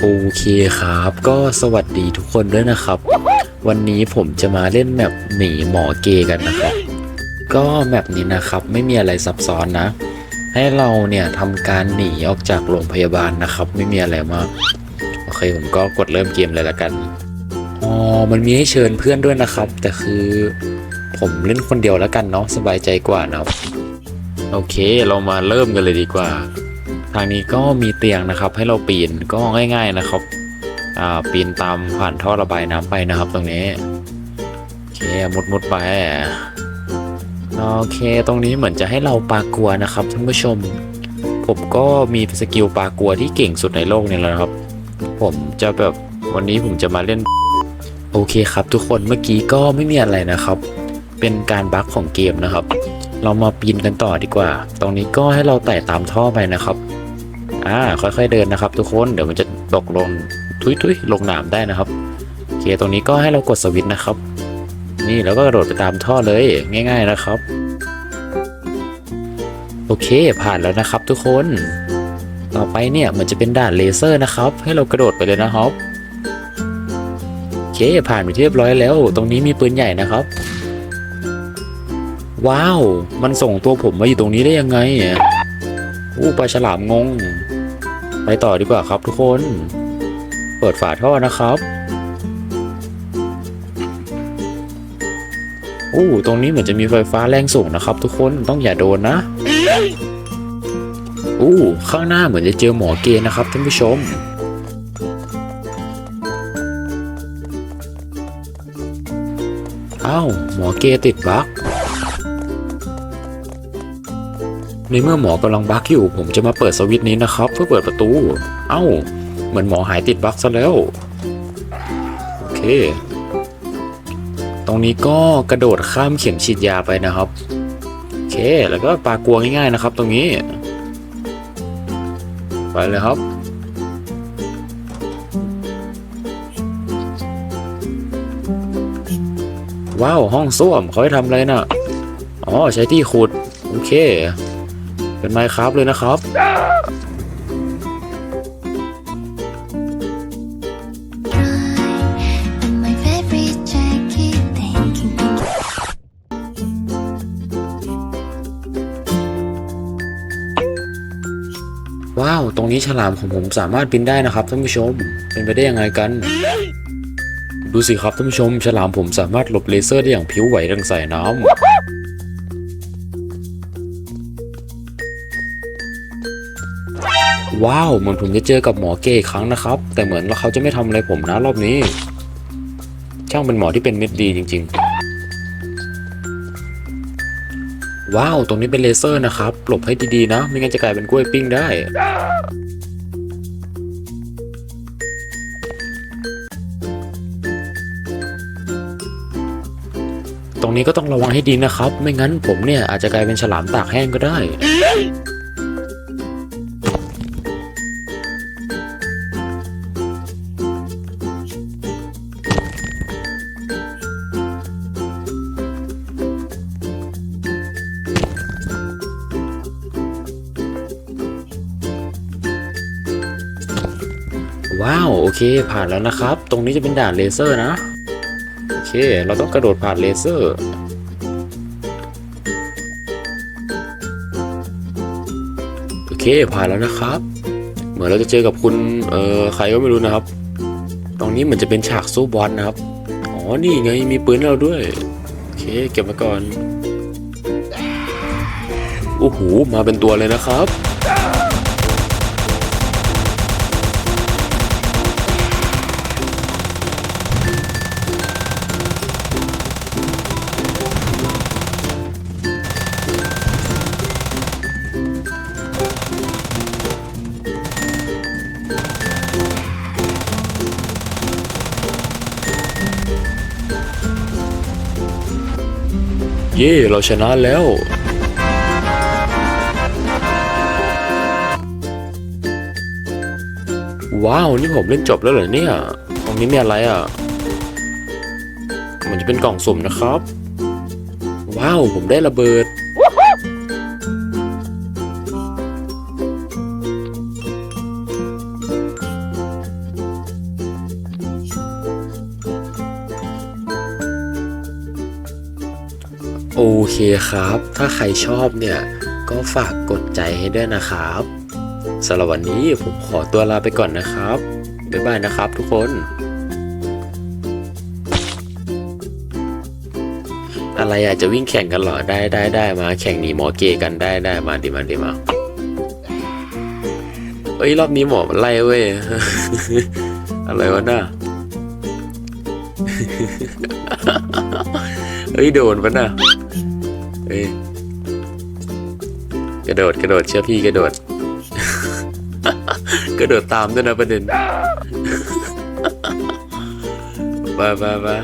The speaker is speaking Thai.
โอเคครับ ก็สวัสดีทุกคนด้วยนะครับ วันนี้ผมจะมาเล่นแมปหนีหมอเกย์กันนะครับ ก็แมปนี้นะครับไม่มีอะไรซับซ้อนนะ ให้เราเนี่ยทำการหนีออกจากโรงพยาบาลนะครับ ไม่มีอะไรมาก โอเคผมก็กดเริ่มเกมเลยละกัน อ๋อ มันมีให้เชิญเพื่อนด้วยนะครับ แต่คือผมเล่นคนเดียวแล้วกันเนาะสบายใจกว่านะโอเคเรามาเริ่มกันเลยดีกว่า ทางนี้ก็มีเตียงนะครับ ให้เราปีนก็ง่าย ๆนะครับปีนตามผ่านท่อระบายน้ำไปนะครับ ตรงนี้โอเคมุดมุดไปโอเค ตรงนี้เหมือนจะให้เราปากัวนะครับท่านผู้ชม ผมก็มีสกิลปากัวที่เก่งสุดในโลกเนี่ยแหละครับ ผมจะแบบวันนี้ผมจะมาเล่น โอเคครับ ทุกคนเมื่อกี้ก็ไม่มีอะไรนะครับ เป็นการบั๊กของเกมนะครับ เรามาปีนกันต่อดีกว่า ตรงนี้ก็ให้เราไต่ตามท่อไปนะครับ อ่าค่อยๆเดินนะครับ ทุกคนเดี๋ยวมันจะตกลงทุยๆลงหนามได้นะครับโอเคตรงนี้ก็ให้เรากดสวิตช์นะครับ นี่แล้วก็กระโดดไปตามท่อเลยง่าย ๆนะครับ โอเคผ่านแล้วนะครับ ทุกคน ต่อไปเนี่ยมันจะเป็นด่านเลเซอร์นะครับ ให้เรากระโดดไปเลยนะครับโอเคผ่านไปเรียบร้อยแล้ว ตรงนี้มีปืนใหญ่นะครับว้าว มันส่งตัวผมมาอยู่ตรงนี้ได้ยังไงอะอู้ปลาฉลามงง ไปต่อดีกว่าครับทุกคน เปิดฝาท่อนะครับอู้ตรงนี้เหมือนจะมีไฟฟ้าแรงสูงนะครับ ทุกคนต้องอย่าโดนนะอู้ข้างหน้าเหมือนจะเจอหมอเกย์นะครับท่านผู้ชม อ้าวหมอเกย์ติดบั๊ก ในเมื่อหมอกำลังบั๊กอยู่ผมจะมาเปิดสวิตช์นี้นะครับ เพื่อเปิดประตู เอ้า เหมือนหมอหายติดบั๊กซะแล้ว โอเค ตรงนี้ก็กระโดดข้ามเข็มฉีดยาไปนะครับ โอเค แล้วก็ปากลัวง่ายๆนะครับ ตรงนี้ ไปเลยครับว้าว ห้องส้วมเขาให้ทำอะไรน่ะ อ๋อ ใช้ที่ขุด โอเค เป็นไมค์ครับเลยนะครับ And my favorite jacket, thinking, thinking. ว้าว ตรงนี้ฉลามของผมสามารถบินได้นะครับท่านผู้ชม เป็นไปได้ยังไงกัน ดูสิครับท่านผู้ชม ฉลามผมสามารถหลบเลเซอร์ได้อย่างผิวไหวดังสายน้ำ ว้าวเหมือนผมจะเจอกับหมอเก้อีกครั้งนะครับ แต่เหมือนว่าเขาจะไม่ทำอะไรผมนะรอบนี้ ช่างเป็นหมอที่เป็นเม็ดดีจริง ๆ ว้าวตรงนี้เป็นเลเซอร์นะครับหลบให้ดีๆนะ ไม่งั้นจะกลายเป็นกล้วยปิ้งได้ตรงนี้ก็ต้องระวังให้ดีนะครับ ไม่งั้นผมเนี่ยอาจจะกลายเป็นฉลามตากแห้งก็ได้ ว้าวโอเคผ่านแล้วนะครับ ตรงนี้จะเป็นด่านเลเซอร์นะ โอเค เราต้องกระโดดผ่านเลเซอร์โอเคผ่านแล้วนะครับ เหมือนเราจะเจอกับคุณเอ่อใครก็ไม่รู้นะครับ ตรงนี้เหมือนจะเป็นฉากสู้บอลนะครับอ๋อนี่ไงมีปืนเราด้วยโอเคเก็บมาก่อนโอ้โหมาเป็นตัวเลยนะครับ เย่เราชนะแล้ว ว้าว นี่ผมเล่นจบแล้วเหรอเนี่ย ตรงนี้มีอะไรอะ มันจะเป็นกล่องสุ่มนะครับ ว้าว ผมได้ระเบิด โอเคครับ ถ้าใครชอบเนี่ย ก็ฝากกดใจให้ด้วยนะครับสำหรับวันนี้ผมขอตัวลาไปก่อนนะครับ บ๊ายบายนะครับทุกคน อะไรอะจะวิ่งแข่งกันเหรอ ได้ได้ได้มาแข่งหนีหมอเกกันได้ได้มาดีมาดีมาเอ้ยรอบนี้หมอมันไล่เว้ย อะไรวะน่ะเฮ้ยโดนปะน่ะ เอ้ยกระโดดกระโดดเชื่อพี่กระโดด กระโดดตามด้วยนะประเด็นมามามา